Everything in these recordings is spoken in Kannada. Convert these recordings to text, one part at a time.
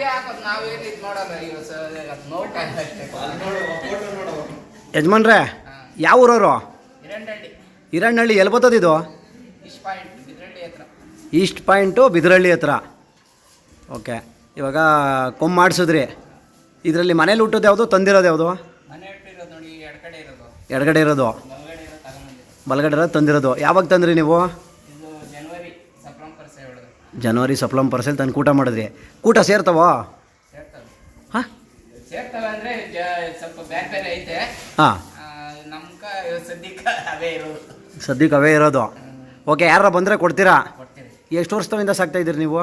ಹಂಗೆ ಹಾಕೋದು. ನಾವೇನು ಇದು ಮಾಡಲ್ಲ ಇವಾಗ ಸರ್ ಅದು ನೋಡ್ತಾ ಅಷ್ಟೇ ಯಜಮಾನ್ರೆ ಯಾವ ಊರವರು? ಹಿರಂಡಳ್ಳಿ ಹಿರಣ್ಣಹಳ್ಳಿ ಎಲ್ಲಿ ಬರ್ತದೆ ಇದು? ಇಷ್ಟು ಪಾಯಿಂಟ್ ಬಿದ್ರಳ್ಳಿ ಹತ್ರ. ಈಸ್ಟ್ ಪಾಯಿಂಟು ಬಿದ್ರಹಳ್ಳಿ ಹತ್ರ. ಓಕೆ ಇವಾಗ ಕೊಮ್ಮ ಮಾಡಿಸಿದ್ರಿ. ಇದರಲ್ಲಿ ಮನೇಲಿ ಹುಟ್ಟೋದು ಯಾವುದು ತಂದಿರೋದು ಯಾವುದು? ಮನೆ ಇಟ್ಟಿರೋದು ನೋಡಿ ಎಡಗಡೆ ಇರೋದು. ಎಡಗಡೆ ಇರೋದು. ಬಲಗಡೆ ಇರೋದು ತಂದಿರೋದು. ಯಾವಾಗ ತಂದ್ರಿ ನೀವು ಇದು ಜನವರಿ ಸಪ್ರಂ ಪರ್ಸೆ ಒಳಗೆ ಜನವರಿ ಸಪ್ಲಮ್ ಪರ್ಸೆಲ್ ತಂದು ಕೂಟ ಮಾಡಿದ್ರಿ. ಕೂಟ ಸೇರ್ತಾವೋ? ಹಾಂ? ಸದ್ಯಕ್ಕೆ ಅವೇ ಇರೋದು. ಓಕೆ ಯಾರ ಬಂದರೆ ಕೊಡ್ತೀರಾ? ಎಷ್ಟು ವರ್ಷದಿಂದ ಸಾಕ್ತಾ ಇದ್ದೀರಿ ನೀವು?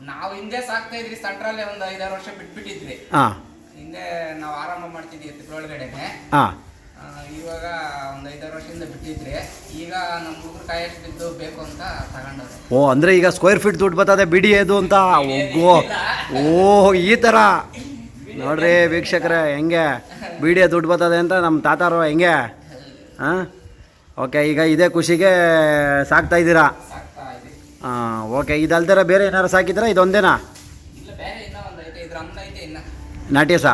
ನಾವು ಹಿಂದೆ ಸಾಕ್ತಾ ಇದ್ರಿ ಸೆಂಟ್ರಲ್ಲೇ ಒಂದು ಐದಾರು ವರ್ಷ ಬಿಟ್ಬಿಟ್ಟಿದ್ವಿ. ಹಾಂ. ಹಿಂದೆ ನಾವು ಆರಂಭ ಮಾಡ್ತಿದ್ವಿ ಹಾಂ. ಇವಾಗ ಒಂದು ಐದಾರು ವರ್ಷದಿಂದ ಬಿಟ್ಟಿದ್ರಿ ಈಗ ನಮ್ಮ ಹುಡುಗರು ಕಾಯಷ್ಟು ಬಿದ್ದು ಬೇಕು ಅಂತ ತಗೊಂಡವ್ರೆ. ಓ ಅಂದರೆ ಈಗ ಸ್ಕ್ವೇರ್ ಫೀಟ್ ದುಡ್ಡು ಬರ್ತದೆ ಬಿಡಿ ಅದು ಅಂತ? ಒಗ್ಗೋ ಓ ಈ ಥರ ನೋಡ್ರಿ ವೀಕ್ಷಕರೇ ಹೆಂಗೆ? ಬಿಡಿ ದುಡ್ಡು ಬರ್ತದೆ ಅಂತ ನಮ್ಮ ತಾತಾರು ಹೆಂಗೆ? ಹಾಂ ಓಕೆ ಈಗ ಇದೇ ಖುಷಿಗೆ ಸಾಕ್ತಾ ಇದ್ದೀರಾ? ಹಾಂ ಓಕೆ ಇದಲ್ದಿರ ಬೇರೆ ಏನಾರು ಸಾಕಿದ್ರೆ? ಇದೊಂದೇನಾ? ಇನ್ನ ನಾಟ್ಯಸ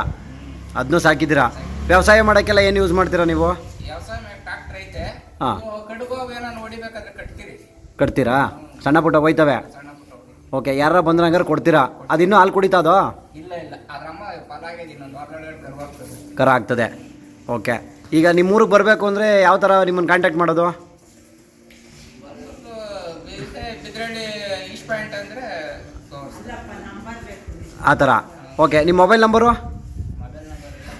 ಅದನ್ನೂ ಸಾಕಿದ್ದೀರಾ? ವ್ಯವಸಾಯ ಮಾಡೋಕ್ಕೆಲ್ಲ ಏನು ಯೂಸ್ ಮಾಡ್ತೀರಾ ನೀವು? ಹಾಂ. ಕಟ್ತೀರಿ. ಸಣ್ಣ ಪುಟ್ಟ ಹೋಯ್ತವೆ. ಓಕೆ ಯಾರ ಬಂದ್ರೆ ಹಂಗಾರೆ ಕೊಡ್ತೀರಾ? ಅದಿನ್ನೂ ಹಾಲು ಕುಡಿತಾ ಅದು? ಕರ ಆಗ್ತದೆ. ಓಕೆ. ಈಗ ನಿಮ್ಮ ಊರಿಗೆ ಬರಬೇಕು ಅಂದರೆ ಯಾವ ಥರ ನಿಮ್ಮನ್ನು ಕಾಂಟ್ಯಾಕ್ಟ್ ಮಾಡೋದು? ಆ ಥರ ಓಕೆ ನಿಮ್ಮ ಮೊಬೈಲ್ ನಂಬರು ಮೊಬೈಲ್ ನಂಬರ್ ಇಲ್ಲ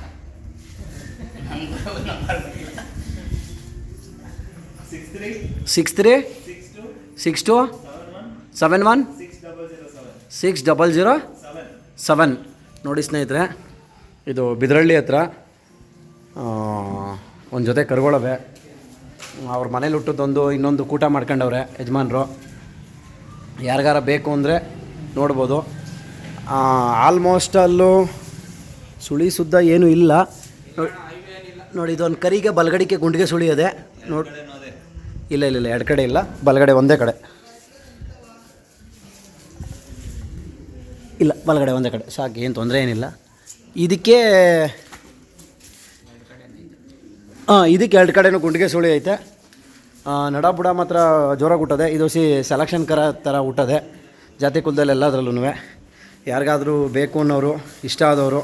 ನಮ್ದು ನಂಬರ್ ಇಲ್ಲ six three? Six two? Seven one? Six double zero? Seven. ನೋಡಿ ಸ್ನೇಹಿತರೆ, ಇದು ಬಿದರಳ್ಳಿ ಹತ್ರ ಒಂದು ಜೊತೆ ಕರುಗಳವೆ. ಅವ್ರ ಮನೇಲಿ ಹುಟ್ಟಿದ್ದೊಂದು ಇನ್ನೊಂದು ಕೂಟ ಮಾಡ್ಕೊಂಡವ್ರೆ, ಯಜಮಾನರು. ಯಾರಿಗಾರ ಬೇಕು ಅಂದರೆ ನೋಡ್ಬೋದು. ಆಲ್ಮೋಸ್ಟ್ ಅಲ್ಲೂ ಸುಳಿ ಸುದ್ದ ಏನೂ ಇಲ್ಲ. ನೋಡಿ, ಇದೊಂದು ಕರಿಗೆ ಬಲಗಡಿಕೆ ಗುಂಡಿಗೆ ಸುಳಿಯೋದೆ. ನೋಡಿ ಇಲ್ಲ ಇಲ್ಲ ಇಲ್ಲ, ಎರಡು ಕಡೆ ಇಲ್ಲ. ಬಲಗಡೆ ಒಂದೇ ಕಡೆ. ಇಲ್ಲ, ಬಲಗಡೆ ಒಂದೇ ಕಡೆ. ಸಾಕು, ಏನು ತೊಂದರೆ ಏನಿಲ್ಲ. ಇದಕ್ಕೆ ಹಾಂ ಇದಕ್ಕೆ ಎರಡು ಕಡೆನೂ ಗುಂಡಿಗೆ ಸುಳಿ ಐತೆ. ನಡ ಬುಡ ಮಾತ್ರ ಜೋರಾಗಿ ಹುಟ್ಟದೆ. ಇದು ಸಿ ಸೆಲೆಕ್ಷನ್ ಕರ ಥರ ಹುಟ್ಟದೆ. ಜಾತಿ ಕುಲದಲ್ಲಿ ಎಲ್ಲದ್ರಲ್ಲೂ ಯಾರಿಗಾದರೂ ಬೇಕು ಅನ್ನೋರು, ಇಷ್ಟ ಆದವರು,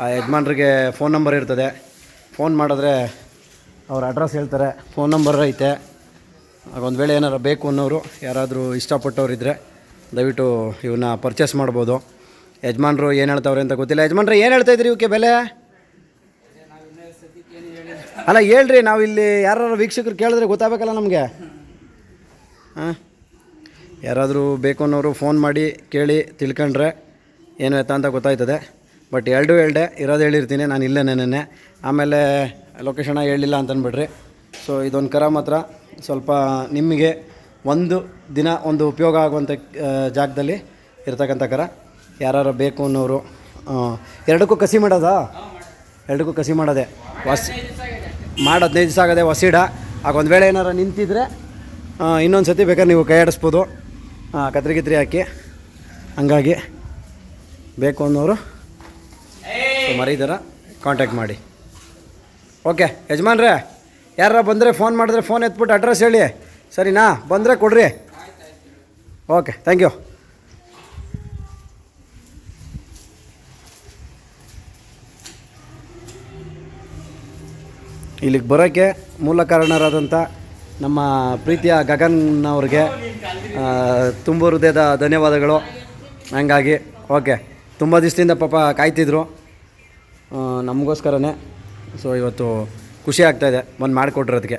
ಆ ಯಜಮಾನ್ರಿಗೆ ಫೋನ್ ನಂಬರ್ ಇರ್ತದೆ. ಫೋನ್ ಮಾಡಿದ್ರೆ ಅವ್ರ ಅಡ್ರೆಸ್ ಹೇಳ್ತಾರೆ. ಫೋನ್ ನಂಬರ್ ಐತೆ. ಒಂದು ವೇಳೆ ಏನಾರು ಬೇಕು ಅನ್ನೋರು ಯಾರಾದರೂ ಇಷ್ಟಪಟ್ಟವ್ರಿದ್ದರೆ ದಯವಿಟ್ಟು ಇವನ್ನ ಪರ್ಚೇಸ್ ಮಾಡ್ಬೋದು. ಯಜಮಾನ್ರು ಏನು ಹೇಳ್ತಾವ್ರೆ ಅಂತ ಗೊತ್ತಿಲ್ಲ. ಯಜಮಾನ್ರೆ ಏನು ಹೇಳ್ತಾ ಇದ್ರಿ ಇವಕ್ಕೆ ಬೆಲೆ? ಅಲ್ಲ ಹೇಳ್ರಿ, ನಾವು ಇಲ್ಲಿ ಯಾರು ವೀಕ್ಷಕರು ಕೇಳಿದ್ರೆ ಗೊತ್ತಾಗಬೇಕಲ್ಲ ನಮಗೆ. ಹಾಂ? ಯಾರಾದರೂ ಬೇಕು ಅನ್ನೋರು ಫೋನ್ ಮಾಡಿ, ಕೇಳಿ, ತಿಳ್ಕೊಂಡ್ರೆ ಏನು ಎತ್ತ ಅಂತ ಗೊತ್ತಾಯ್ತದೆ. ಬಟ್ ಎರಡು ಹೇಳ್ದೆ ಇರೋದು ಹೇಳಿರ್ತೀನಿ, ನಾನು ಇಲ್ಲೇ ನೆನೆ ಆಮೇಲೆ ಲೊಕೇಶನ ಹೇಳಿಲ್ಲ ಅಂತ ಅಂದ್ಬಿಡ್ರಿ ಸೊ ಇದೊಂದು ಕರ ಮಾತ್ರ. ಸ್ವಲ್ಪ ನಿಮಗೆ ಒಂದು ದಿನ ಒಂದು ಉಪಯೋಗ ಆಗುವಂಥ ಜಾಗದಲ್ಲಿ ಇರ್ತಕ್ಕಂಥ ಕರ. ಯಾರು ಬೇಕು ಅನ್ನೋರು ಎರಡಕ್ಕೂ ಕಸಿ ಮಾಡೋದಾ? ಎರಡಕ್ಕೂ ಕಸಿ ಮಾಡೋದೆ. ಹೊಸ ಮಾಡಿ ಹದಿನೈದು ದಿವಸ ಆಗದೆ ವಸೀಡ. ಆಗ ಒಂದು ವೇಳೆ ಏನಾರು ನಿಂತಿದ್ರೆ ಇನ್ನೊಂದು ಸತಿ ಬೇಕಾದ್ರೆ ನೀವು ಕೈ ಆಡಿಸ್ಬೋದು. ಕತ್ರಿ ಗಿತ್ರಿ ಹಾಕಿ. ಹಂಗಾಗಿ ಬೇಕು ಅನ್ನೋರು ಮರೀದಾರ ಕಾಂಟ್ಯಾಕ್ಟ್ ಮಾಡಿ. ಓಕೆ ಯಜಮಾನ್ರೆ. ಯಾರ ಬಂದರೆ ಫೋನ್ ಮಾಡಿದ್ರೆ ಫೋನ್ ಎತ್ಬಿಟ್ಟು ಅಡ್ರೆಸ್ ಹೇಳಿ. ಸರಿನಾ? ಬಂದರೆ ಕೊಡ್ರಿ. ಓಕೆ ಥ್ಯಾಂಕ್ ಯು ಇಲ್ಲಿಗೆ ಬರೋಕ್ಕೆ ಮೂಲ ಕಾರಣರಾದಂಥ ನಮ್ಮ ಪ್ರೀತಿಯ ಗಗನ್ ಅವ್ರಿಗೆ ತುಂಬ ಹೃದಯದ ಧನ್ಯವಾದಗಳು. ಹಂಗಾಗಿ ಓಕೆ ತುಂಬ ದಿವಸದಿಂದ ಪಾಪ ಕಾಯ್ತಿದ್ರು. ನಮಗೋಸ್ಕರನೇ. ಸೊ ಇವತ್ತು ಖುಷಿ ಆಗ್ತಾಯಿದೆ ಒಂದು ಮಾಡಿಕೊಟ್ರದಕ್ಕೆ